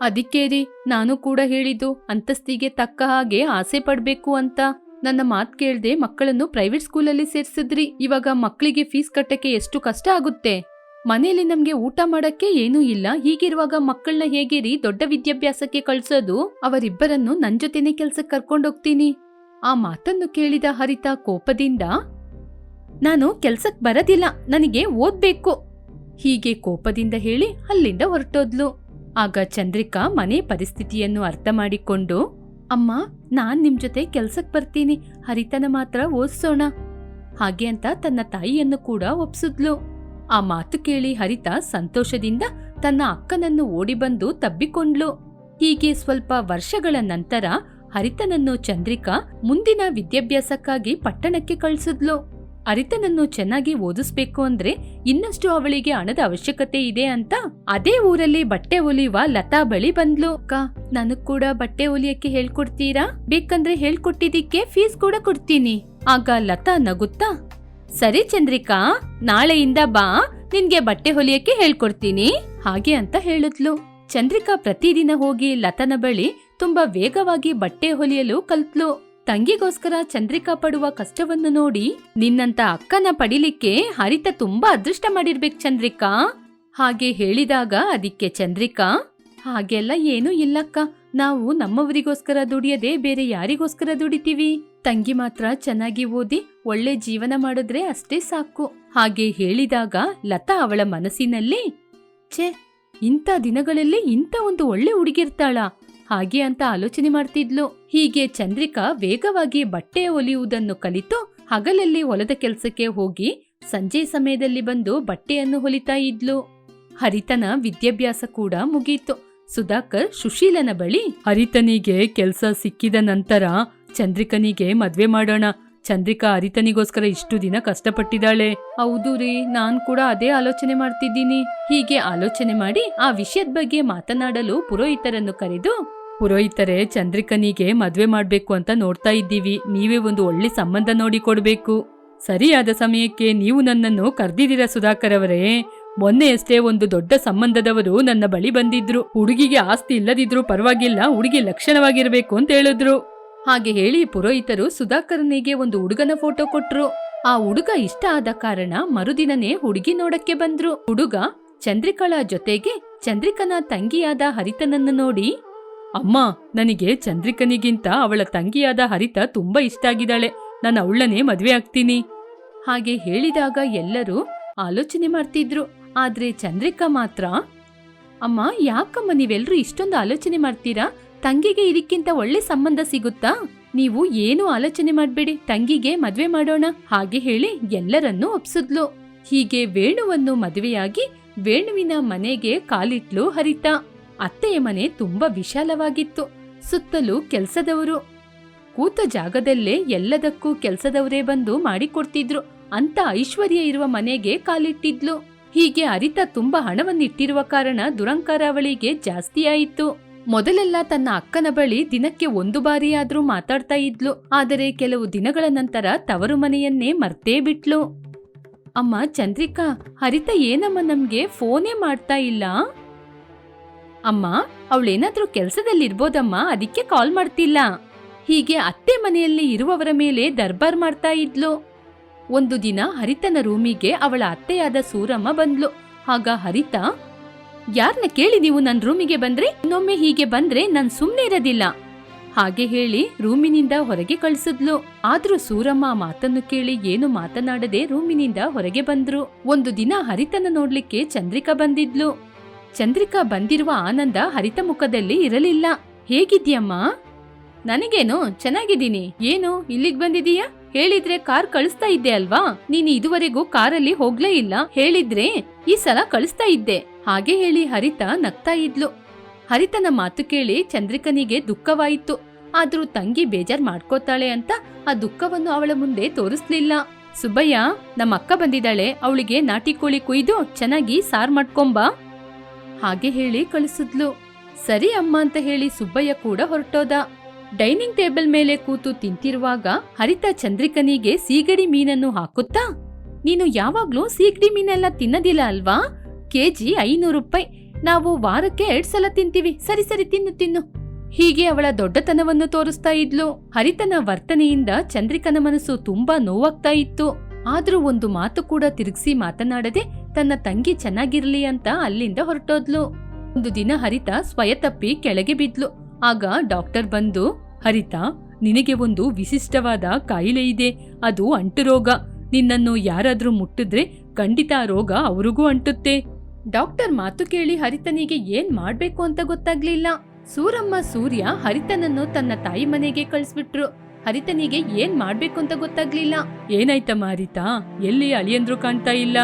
ಅದಕ್ಕೆ ನಾನು ಕೂಡ ಹೇಳಿದ್ದು, ಅಂತಸ್ತಿಗೆ ತಕ್ಕ ಹಾಗೆ ಆಸೆ ಪಡ್ಬೇಕು ಅಂತ. ನನ್ನ ಮಾತ್ ಕೇಳ್ದೆ ಮಕ್ಕಳನ್ನು ಪ್ರೈವೇಟ್ ಸ್ಕೂಲಲ್ಲಿ ಸೇರ್ಸಿದ್ರಿ, ಇವಾಗ ಮಕ್ಕಳಿಗೆ ಫೀಸ್ ಕಟ್ಟಕ್ಕೆ ಎಷ್ಟು ಕಷ್ಟ ಆಗುತ್ತೆ? ಮನೆಯಲ್ಲಿ ನಮ್ಗೆ ಊಟ ಮಾಡಕ್ಕೆ ಏನೂ ಇಲ್ಲ, ಹೀಗಿರುವಾಗ ಮಕ್ಕಳನ್ನ ಹೇಗೆ ದೊಡ್ಡ ವಿದ್ಯಾಭ್ಯಾಸಕ್ಕೆ ಕಳ್ಸೋದು? ಅವರಿಬ್ಬರನ್ನು ನನ್ ಜೊತೆನೆ ಕೆಲ್ಸಕ್ಕೆ ಕರ್ಕೊಂಡೋಗ್ತೀನಿ. ಆ ಮಾತನ್ನು ಕೇಳಿದ ಹರಿತ ಕೋಪದಿಂದ ನಾನು ಕೆಲ್ಸಕ್ ಬರದಿಲ್ಲ, ನನಗೆ ಓದ್ಬೇಕು. ಹೀಗೆ ಕೋಪದಿಂದ ಹೇಳಿ ಅಲ್ಲಿಂದ ಹೊರಟೋದ್ಲು. ಆಗ ಚಂದ್ರಿಕಾ ಮನೆ ಪರಿಸ್ಥಿತಿಯನ್ನು ಅರ್ಥ ಮಾಡಿಕೊಂಡು, ಅಮ್ಮ, ನಾನ್ ನಿಮ್ ಜೊತೆ ಕೆಲ್ಸಕ್ ಬರ್ತೀನಿ, ಹರಿತನ ಮಾತ್ರ ಓದ್ಸೋಣ. ಹಾಗೆ ಅಂತ ತನ್ನ ತಾಯಿಯನ್ನು ಕೂಡ ಒಪ್ಸಿದ್ಲು. ಆ ಮಾತು ಕೇಳಿ ಹರಿತ ಸಂತೋಷದಿಂದ ತನ್ನ ಅಕ್ಕನನ್ನು ಓಡಿಬಂದು ತಬ್ಬಿಕೊಂಡ್ಲು. ಹೀಗೆ ಸ್ವಲ್ಪ ವರ್ಷಗಳ ನಂತರ ಹರಿತನನ್ನು ಚಂದ್ರಿಕಾ ಮುಂದಿನ ವಿದ್ಯಾಭ್ಯಾಸಕ್ಕಾಗಿ ಪಟ್ಟಣಕ್ಕೆ ಕಳಿಸಿದ್ಲು. ಹರಿತನನ್ನು ಚೆನ್ನಾಗಿ ಓದಿಸ್ಬೇಕು ಅಂದ್ರೆ ಇನ್ನಷ್ಟು ಅವಳಿಗೆ ಹಣದ ಅವಶ್ಯಕತೆ ಇದೆ ಅಂತ ಅದೇ ಊರಲ್ಲಿ ಬಟ್ಟೆ ಹೊಲಿಯುವ ಲತಾ ಬಳಿ ಬಂದ್ಲು. ಅಕ್ಕ, ನನಗ್ ಕೂಡ ಬಟ್ಟೆ ಹೊಲಿಯಕ್ಕೆ ಹೇಳ್ಕೊಡ್ತೀರಾ? ಬೇಕಂದ್ರೆ ಹೇಳ್ಕೊಟ್ಟಿದ್ದಕ್ಕೆ ಫೀಸ್ ಕೂಡ ಕೊಡ್ತೀನಿ. ಆಗ ಲತಾ ನಗುತ್ತಾ, ಸರಿ ಚಂದ್ರಿಕಾ, ನಾಳೆಯಿಂದ ಬಾ, ನಿನ್ಗೆ ಬಟ್ಟೆ ಹೊಲಿಯಕ್ಕೆ ಹೇಳ್ಕೊಡ್ತೀನಿ. ಹಾಗೆ ಅಂತ ಹೇಳಿದ್ಲು. ಚಂದ್ರಿಕಾ ಪ್ರತಿದಿನ ಹೋಗಿ ಲತನ ಬಳಿ ತುಂಬಾ ವೇಗವಾಗಿ ಬಟ್ಟೆ ಹೊಲಿಯಲು ಕಲ್ತ್ಲು. ತಂಗಿಗೋಸ್ಕರ ಚಂದ್ರಿಕಾ ಪಡುವ ಕಷ್ಟವನ್ನು ನೋಡಿ ನಿನ್ನಂತ ಅಕ್ಕನ ಪಡಿಲಿಕ್ಕೆ ಹರಿತ ತುಂಬಾ ಅದೃಷ್ಟ ಮಾಡಿರ್ಬೇಕು ಚಂದ್ರಿಕಾ. ಹಾಗೆ ಹೇಳಿದಾಗ ಅದಕ್ಕೆ ಚಂದ್ರಿಕಾ, ಹಾಗೆಲ್ಲ ಏನೂ ಇಲ್ಲಕ್ಕ. ನಾವು ನಮ್ಮವರಿಗೋಸ್ಕರ ದುಡಿಯದೆ ಬೇರೆ ಯಾರಿಗೋಸ್ಕರ ದುಡಿತೀವಿ? ತಂಗಿ ಮಾತ್ರ ಚೆನ್ನಾಗಿ ಓದಿ ಒಳ್ಳೆ ಜೀವನ ಮಾಡಿದ್ರೆ ಅಷ್ಟೇ ಸಾಕು. ಹಾಗೆ ಹೇಳಿದಾಗ ಲತಾ ಅವಳ ಮನಸ್ಸಿನಲ್ಲಿ, ಛೇ, ಇಂಥ ದಿನಗಳಲ್ಲಿ ಇಂಥ ಒಂದು ಒಳ್ಳೆ ಹುಡುಗಿರ್ತಾಳ ಹಾಗೆ ಅಂತ ಆಲೋಚನೆ ಮಾಡ್ತಿದ್ಲು. ಹೀಗೆ ಚಂದ್ರಿಕಾ ವೇಗವಾಗಿ ಬಟ್ಟೆ ಒಲಿಯುವುದನ್ನು ಕಲಿತು ಹಗಲಲ್ಲಿ ಹೊಲದ ಕೆಲಸಕ್ಕೆ ಹೋಗಿ ಸಂಜೆ ಸಮಯದಲ್ಲಿ ಬಂದು ಬಟ್ಟೆಯನ್ನು ಹೊಲಿತಾ ಇದ್ಲು. ಹರಿತನ ವಿದ್ಯಾಭ್ಯಾಸ ಕೂಡ ಮುಗೀತು. ಸುಧಾಕರ್ ಸುಶೀಲನ ಬಳಿ, ಹರಿತನಿಗೆ ಕೆಲಸ ಸಿಕ್ಕಿದ ನಂತರ ಚಂದ್ರಿಕನಿಗೆ ಮದ್ವೆ ಮಾಡೋಣ. ಚಂದ್ರಿಕಾ ಹರಿತನಿಗೋಸ್ಕರ ಇಷ್ಟು ದಿನ ಕಷ್ಟಪಟ್ಟಿದ್ದಾಳೆ. ಹೌದು ರೀ, ನಾನ್ ಕೂಡ ಅದೇ ಆಲೋಚನೆ ಮಾಡ್ತಿದ್ದೀನಿ. ಹೀಗೆ ಆಲೋಚನೆ ಮಾಡಿ ಆ ವಿಷಯದ ಬಗ್ಗೆ ಮಾತನಾಡಲು ಪುರೋಹಿತರನ್ನು ಕರೆದು ಪುರೋಹಿತರೆ, ಚಂದ್ರಿಕನಿಗೆ ಮದ್ವೆ ಮಾಡ್ಬೇಕು ಅಂತ ನೋಡ್ತಾ ಇದ್ದೀವಿ. ನೀವೇ ಒಂದು ಒಳ್ಳೆ ಸಂಬಂಧ ನೋಡಿ ಕೊಡ್ಬೇಕು. ಸರಿಯಾದ ಸಮಯಕ್ಕೆ ನೀವು ನನ್ನನ್ನು ಕರೆದಿದ್ದೀರಾ ಸುಧಾಕರ್ ಅವರೇ? ಮೊನ್ನೆಯಷ್ಟೇ ಒಂದು ದೊಡ್ಡ ಸಂಬಂಧದವರು ನನ್ನ ಬಳಿ ಬಂದಿದ್ರು. ಹುಡುಗಿಗೆ ಆಸ್ತಿ ಇಲ್ಲದಿದ್ರೂ ಪರವಾಗಿಲ್ಲ, ಹುಡುಗಿ ಲಕ್ಷಣವಾಗಿರಬೇಕು ಅಂತ ಹೇಳಿದ್ರು. ಹಾಗೆ ಹೇಳಿ ಪುರೋಹಿತರು ಸುಧಾಕರನಿಗೆ ಒಂದು ಹುಡುಗನ ಫೋಟೋ ಕೊಟ್ರು. ಆ ಹುಡುಗ ಇಷ್ಟ ಆದ ಕಾರಣ ಮರುದಿನನೇ ಹುಡುಗಿ ನೋಡಕ್ಕೆ ಬಂದ್ರು. ಹುಡುಗ ಚಂದ್ರಿಕಳ ಜೊತೆಗೆ ಚಂದ್ರಿಕನ ತಂಗಿಯಾದ ಹರಿತನನ್ನು ನೋಡಿ ಅಮ್ಮ, ನನಗೆ ಚಂದ್ರಿಕನಿಗಿಂತ ಅವಳ ತಂಗಿಯಾದ ಹರಿತ ತುಂಬಾ ಇಷ್ಟ ಆಗಿದ್ದಾಳೆ. ನಾನು ಅವಳನ್ನೇ ಮದ್ವೆ ಆಗ್ತೀನಿ. ಹಾಗೆ ಹೇಳಿದಾಗ ಎಲ್ಲರೂ ಆಲೋಚನೆ ಮಾಡ್ತಿದ್ರು. ಆದ್ರೆ ಚಂದ್ರಿಕಾ ಮಾತ್ರ, ಅಮ್ಮ, ಯಾಕಮ್ಮ ನೀವೆಲ್ಲರೂ ಇಷ್ಟೊಂದು ಆಲೋಚನೆ ಮಾಡ್ತೀರಾ? ತಂಗಿಗೆ ಇದಕ್ಕಿಂತ ಒಳ್ಳೆ ಸಂಬಂಧ ಸಿಗುತ್ತಾ? ನೀವು ಏನು ಆಲೋಚನೆ ಮಾಡಬೇಡಿ, ತಂಗಿಗೆ ಮದ್ವೆ ಮಾಡೋಣ. ಹಾಗೆ ಹೇಳಿ ಎಲ್ಲರನ್ನೂ ಒಪ್ಸಿದ್ಲು. ಹೀಗೆ ವೇಣುವನ್ನು ಮದುವೆಯಾಗಿ ವೇಣುವಿನ ಮನೆಗೆ ಕಾಲಿಟ್ಲು ಹರಿತ. ಅತ್ತೆಯ ಮನೆ ತುಂಬಾ ವಿಶಾಲವಾಗಿತ್ತು. ಸುತ್ತಲೂ ಕೆಲಸದವರು. ಕೂತ ಜಾಗದಲ್ಲೇ ಎಲ್ಲದಕ್ಕೂ ಕೆಲಸದವರೇ ಬಂದು ಮಾಡಿಕೊಡ್ತಿದ್ರು. ಅಂತ ಐಶ್ವರ್ಯ ಇರುವ ಮನೆಗೆ ಕಾಲಿಟ್ಟಿದ್ಲು. ಹೀಗೆ ಅರಿತ ತುಂಬಾ ಹಣವನ್ನಿಟ್ಟಿರುವ ಕಾರಣ ದುರಂಕಾರ ಅವಳಿಗೆ ಜಾಸ್ತಿ ಆಯಿತು. ಮೊದಲೆಲ್ಲ ತನ್ನ ಅಕ್ಕನ ಬಳಿ ದಿನಕ್ಕೆ ಒಂದು ಬಾರಿಯಾದ್ರೂ ಮಾತಾಡ್ತಾ ಇದ್ಲು. ಆದರೆ ಕೆಲವು ದಿನಗಳ ನಂತರ ತವರು ಮನೆಯನ್ನೇ ಮರ್ತೇ ಬಿಟ್ಲು. ಅಮ್ಮ, ಚಂದ್ರಿಕಾ, ಹರಿತ ಏನಮ್ಮ ನಮ್ಗೆ ಫೋನೇ ಮಾಡ್ತಾ ಇಲ್ಲ? ಅಮ್ಮ, ಅವಳೇನಾದ್ರೂ ಕೆಲ್ಸದಲ್ಲಿರ್ಬೋದಮ್ಮ, ಅದಕ್ಕೆ ಕಾಲ್ ಮಾಡ್ತಿಲ್ಲ. ಹೀಗೆ ಅತ್ತೆ ಮನೆಯಲ್ಲಿ ಇರುವವರ ಮೇಲೆ ದರ್ಬಾರ್ ಮಾಡ್ತಾ ಇದ್ಲು. ಒಂದು ದಿನ ಹರಿತನ ರೂಮಿಗೆ ಅವಳ ಅತ್ತೆಯಾದ ಸೂರಮ್ಮ ಬಂದ್ಲು. ಆಗ ಹರಿತ ಯಾರನ್ನ ಕೇಳಿ ನೀವು ನನ್ನ ರೂಮಿಗೆ ಬಂದ್ರೆ? ಇನ್ನೊಮ್ಮೆ ಹೀಗೆ ಬಂದ್ರೆ ನಾನು ಸುಮ್ಮನೆ ಇರೋದಿಲ್ಲ. ಹಾಗೆ ಹೇಳಿ ರೂಮಿನಿಂದ ಹೊರಗೆ ಕಳಿಸಿದ್ಲು. ಆದ್ರೂ ಸೂರಮ್ಮ ಮಾತನ್ನು ಕೇಳಿ ಏನು ಮಾತನಾಡದೆ ರೂಮಿನಿಂದ ಹೊರಗೆ ಬಂದ್ರು. ಒಂದು ದಿನ ಹರಿತನ ನೋಡ್ಲಿಕ್ಕೆ ಚಂದ್ರಿಕಾ ಬಂದಿದ್ಲು. ಚಂದ್ರಿಕಾ ಬಂದಿರುವ ಆನಂದ ಹರಿತ ಮುಖದಲ್ಲಿ ಇರಲಿಲ್ಲ. ಹೇಗಿದ್ಯಮ್ಮ ನನಗೇನು ಚೆನ್ನಾಗಿದ್ದೀನಿ. ಏನು, ಇಲ್ಲಿಗ್ ಬಂದಿದೀಯಾ ಹೇಳಿದ್ರೆ ಕಾರ್ ಕಳಿಸ್ತಾ ಇದ್ದೆ ಅಲ್ವಾ? ನೀನು ಇದುವರೆಗೂ ಕಾರಲ್ಲಿ ಹೋಗ್ಲೇ ಇಲ್ಲ. ಹೇಳಿದ್ರೆ ಈ ಸಲ ಕಳಿಸ್ತಾ ಇದ್ದೆ. ಹಾಗೆ ಹೇಳಿ ಹರಿತ ನಗ್ತಾ ಇದ್ಲು. ಹರಿತನ ಮಾತು ಕೇಳಿ ಚಂದ್ರಿಕನಿಗೆ ದುಃಖವಾಯಿತು. ಆದ್ರೂ ತಂಗಿ ಬೇಜಾರ್ ಮಾಡ್ಕೋತಾಳೆ ಅಂತ ಆ ದುಃಖವನ್ನು ಅವಳ ಮುಂದೆ ತೋರಿಸ್ಲಿಲ್ಲ. ಸುಬ್ಬಯ್ಯ ನಮ್ಮ ಅಕ್ಕ ಬಂದಿದ್ದಾಳೆ. ಅವಳಿಗೆ ನಾಟಿ ಕೋಳಿ ಕುಯ್ದು ಚೆನ್ನಾಗಿ ಸಾರ್ ಮಾಡ್ಕೊಂಬಾ. ಹಾಗೆ ಹೇಳಿ ಕಳಿಸಿದ್ಲು. ಸರಿ ಅಮ್ಮ ಅಂತ ಹೇಳಿ ಸುಬ್ಬಯ್ಯ ಕೂಡ ಹೊರಟೋದ. ಡೈನಿಂಗ್ ಟೇಬಲ್ ಮೇಲೆ ಕೂತು ತಿಂತಿರುವಾಗ ಹರಿತ ಚಂದ್ರಿಕನಿಗೆ ಸೀಗಡಿ ಮೀನನ್ನು ಹಾಕುತ್ತಾ? ನೀನು ಯಾವಾಗ್ಲೂ ಸೀಗಡಿ ಮೀನೆಲ್ಲ ತಿನ್ನದಿಲ್ಲ ಅಲ್ವಾ? ಕೆಜಿ ಐನೂರು ರೂಪಾಯಿ. ನಾವು ವಾರಕ್ಕೆ ಎರಡ್ ಸಲ ತಿಂತೀವಿ. ಸರಿ ಸರಿ, ತಿನ್ನು ತಿನ್ನು. ಹೀಗೆ ಅವಳ ದೊಡ್ಡತನವನ್ನು ತೋರಿಸ್ತಾ ಇದ್ಲು. ಹರಿತನ ವರ್ತನೆಯಿಂದ ಚಂದ್ರಿಕನ ಮನಸ್ಸು ತುಂಬಾ ನೋವಾಗ್ತಾ ಇತ್ತು. ಆದ್ರೂ ಒಂದು ಮಾತು ಕೂಡ ತಿರುಗಿಸಿ ಮಾತನಾಡದೆ ತನ್ನ ತಂಗಿ ಚೆನ್ನಾಗಿರ್ಲಿ ಅಂತ ಅಲ್ಲಿಂದ ಹೊರಟೋದ್ಲು. ಒಂದು ದಿನ ಹರಿತ ಸ್ವಯತಪ್ಪಿ ಕೆಳಗೆ ಬಿದ್ಲು. ಆಗ ಡಾಕ್ಟರ್ ಬಂದು, ಹರಿತ, ನಿನಗೆ ಒಂದು ವಿಶಿಷ್ಟವಾದ ಕಾಯಿಲೆ ಇದೆ. ಅದು ಅಂಟು ರೋಗ ನಿನ್ನನ್ನು ಯಾರಾದ್ರೂ ಮುಟ್ಟಿದ್ರೆ ಖಂಡಿತ ರೋಗ ಅವ್ರಿಗೂ ಅಂಟುತ್ತೆ. ಡಾಕ್ಟರ್ ಮಾತು ಕೇಳಿ ಹರಿತನಿಗೆ ಏನ್ ಮಾಡ್ಬೇಕು ಅಂತ ಗೊತ್ತಾಗ್ಲಿಲ್ಲ. ಸೂರಮ್ಮ, ಸೂರ್ಯ ಹರಿತನನ್ನು ತನ್ನ ತಾಯಿ ಮನೆಗೆ ಕಳಿಸ್ಬಿಟ್ರು. ಹರಿತನಿಗೆ ಏನ್ ಮಾಡ್ಬೇಕು ಅಂತ ಗೊತ್ತಾಗ್ಲಿಲ್ಲ. ಏನಾಯ್ತಮ್ಮ ಹರಿತಾ? ಎಲ್ಲಿ ಅಳಿಯಂದ್ರು ಕಾಣ್ತಾ ಇಲ್ಲ?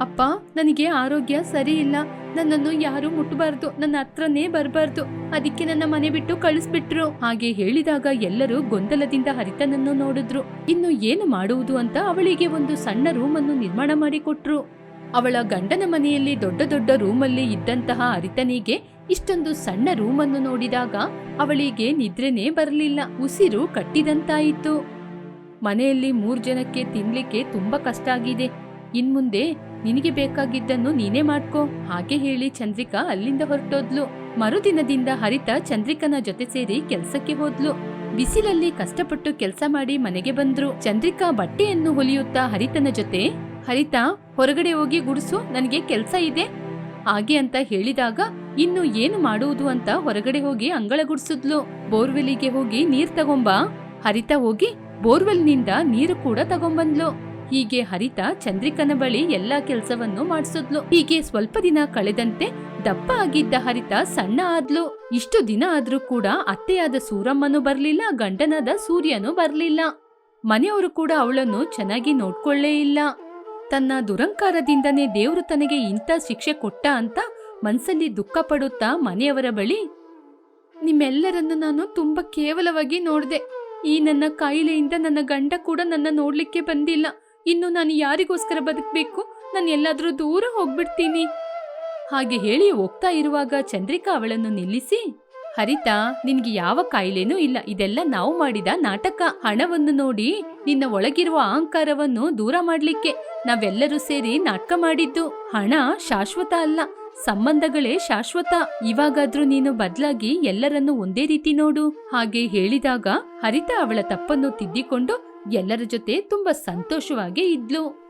ಅಪ್ಪ, ನನಗೆ ಆರೋಗ್ಯ ಸರಿ ಇಲ್ಲ ನನ್ನನ್ನು ಯಾರು ಮುಟ್ಟಬಾರ್ದು. ನನ್ನ ಹತ್ರನೇ ಬರಬಾರ್ದು. ಅದಕ್ಕೆ ನನ್ನ ಮನೆ ಬಿಟ್ಟು ಕಳಿಸ್ಬಿಟ್ರು. ಹಾಗೆ ಹೇಳಿದಾಗ ಎಲ್ಲರೂ ಗೊಂದಲದಿಂದ ಹರಿತನನ್ನು ನೋಡಿದ್ರು. ಇನ್ನು ಏನು ಮಾಡುವುದು ಅಂತ ಅವಳಿಗೆ ಒಂದು ಸಣ್ಣ ರೂಮನ್ನು ನಿರ್ಮಾಣ ಮಾಡಿಕೊಟ್ರು. ಅವಳ ಗಂಡನ ಮನೆಯಲ್ಲಿ ದೊಡ್ಡ ದೊಡ್ಡ ರೂಮಲ್ಲಿ ಇದ್ದಂತಹ ಹರಿತನಿಗೆ ಇಷ್ಟೊಂದು ಸಣ್ಣ ರೂಮನ್ನು ನೋಡಿದಾಗ ಅವಳಿಗೆ ನಿದ್ರೆನೇ ಬರಲಿಲ್ಲ. ಉಸಿರು ಕಟ್ಟಿದಂತಾಯಿತು. ಮನೆಯಲ್ಲಿ ಮೂರು ಜನಕ್ಕೆ ತಿನ್ಲಿಕ್ಕೆ ತುಂಬಾ ಕಷ್ಟ ಆಗಿದೆ. ಇನ್ಮುಂದೆ ನಿನಗೆ ಬೇಕಾಗಿದ್ದನ್ನು ನೀನೇ ಮಾಡ್ಕೋ. ಹಾಗೆ ಹೇಳಿ ಚಂದ್ರಿಕಾ ಅಲ್ಲಿಂದ ಹೊರಟೋದ್ಲು. ಮರುದಿನದಿಂದ ಹರಿತ ಚಂದ್ರಿಕನ ಜೊತೆ ಸೇರಿ ಕೆಲ್ಸಕ್ಕೆ ಹೋದ್ಲು. ಬಿಸಿಲಲ್ಲಿ ಕಷ್ಟಪಟ್ಟು ಕೆಲಸ ಮಾಡಿ ಮನೆಗೆ ಬಂದ್ರು. ಚಂದ್ರಿಕಾ ಬಟ್ಟೆಯನ್ನು ಹೊಲಿಯುತ್ತಾ ಹರಿತನ ಜೊತೆ, ಹರಿತ, ಹೊರಗಡೆ ಹೋಗಿ ಗುಡಿಸು, ನನಗೆ ಕೆಲಸ ಇದೆ. ಹಾಗೆ ಅಂತ ಹೇಳಿದಾಗ ಇನ್ನು ಏನು ಮಾಡುವುದು ಅಂತ ಹೊರಗಡೆ ಹೋಗಿ ಅಂಗಳ ಗುಡಿಸಿದ್ಲು. ಬೋರ್ವೆಲಿಗೆ ಹೋಗಿ ನೀರ್ ತಗೊಂಬಾ. ಹರಿತ ಹೋಗಿ ಬೋರ್ವೆಲ್ನಿಂದ ನೀರು ಕೂಡ ತಗೊಂಬಂದ್ಲು. ಹೀಗೆ ಹರಿತ ಚಂದ್ರಿಕನ ಬಳಿ ಎಲ್ಲಾ ಕೆಲಸವನ್ನು ಮಾಡಿಸಿದ್ಲು. ಹೀಗೆ ಸ್ವಲ್ಪ ದಿನ ಕಳೆದಂತೆ ದಪ್ಪ ಆಗಿದ್ದ ಹರಿತ ಸಣ್ಣ ಆದ್ಲು. ಇಷ್ಟು ದಿನ ಆದ್ರೂ ಕೂಡ ಅತ್ತೆಯಾದ ಸೂರಮ್ಮನು ಬರ್ಲಿಲ್ಲ, ಗಂಡನಾದ ಸೂರ್ಯನು ಬರ್ಲಿಲ್ಲ. ಮನೆಯವರು ಕೂಡ ಅವಳನ್ನು ಚೆನ್ನಾಗಿ ನೋಡ್ಕೊಳ್ಳೇ ಇಲ್ಲ. ತನ್ನ ದುರಂಕಾರದಿಂದನೇ ದೇವರು ತನಗೆ ಇಂಥ ಶಿಕ್ಷೆ ಕೊಟ್ಟ ಅಂತ ಮನ್ಸಲ್ಲಿ ದುಃಖ ಪಡುತ್ತಾ ಮನೆಯವರ ಬಳಿ, ನಿಮ್ಮೆಲ್ಲರನ್ನು ನಾನು ತುಂಬಾ ಕೇವಲವಾಗಿ ನೋಡಿದೆ. ಈ ನನ್ನ ಕಾಯಿಲೆಯಿಂದ ನನ್ನ ಗಂಡ ಕೂಡ ನನ್ನ ನೋಡ್ಲಿಕ್ಕೆ ಬಂದಿಲ್ಲ. ಇನ್ನು ನಾನು ಯಾರಿಗೋಸ್ಕರ ಬದುಕಬೇಕು? ನಾನು ಎಲ್ಲಾದರೂ ದೂರ ಹೋಗ್ಬಿಡ್ತೀನಿ. ಹಾಗೆ ಹೇಳಿ ಹೋಗ್ತಾ ಇರುವಾಗ ಚಂದ್ರಿಕಾ ಅವಳನ್ನು ನಿಲ್ಲಿಸಿ, ಹರಿತಾ, ನಿನ್ಗೆ ಯಾವ ಕಾಯಿಲೆನೂ ಇಲ್ಲ. ಇದೆಲ್ಲ ನಾವು ಮಾಡಿದ ನಾಟಕ. ಹಣವನ್ನು ನೋಡಿ ನಿನ್ನ ಒಳಗಿರುವ ಅಹಂಕಾರವನ್ನು ದೂರ ಮಾಡ್ಲಿಕ್ಕೆ ನಾವೆಲ್ಲರೂ ಸೇರಿ ನಾಟಕ ಮಾಡಿದ್ದು. ಹಣ ಶಾಶ್ವತ ಅಲ್ಲ, ಸಂಬಂಧಗಳೇ ಶಾಶ್ವತ. ಇವಾಗಾದ್ರೂ ನೀನು ಬದ್ಲಾಗಿ ಎಲ್ಲರನ್ನು ಒಂದೇ ರೀತಿ ನೋಡು. ಹಾಗೆ ಹೇಳಿದಾಗ ಹರಿತ ಅವಳ ತಪ್ಪನ್ನು ತಿದ್ದಿಕೊಂಡು ಎಲ್ಲರ ಜೊತೆ ತುಂಬಾ ಸಂತೋಷವಾಗಿ ಇದ್ಲು.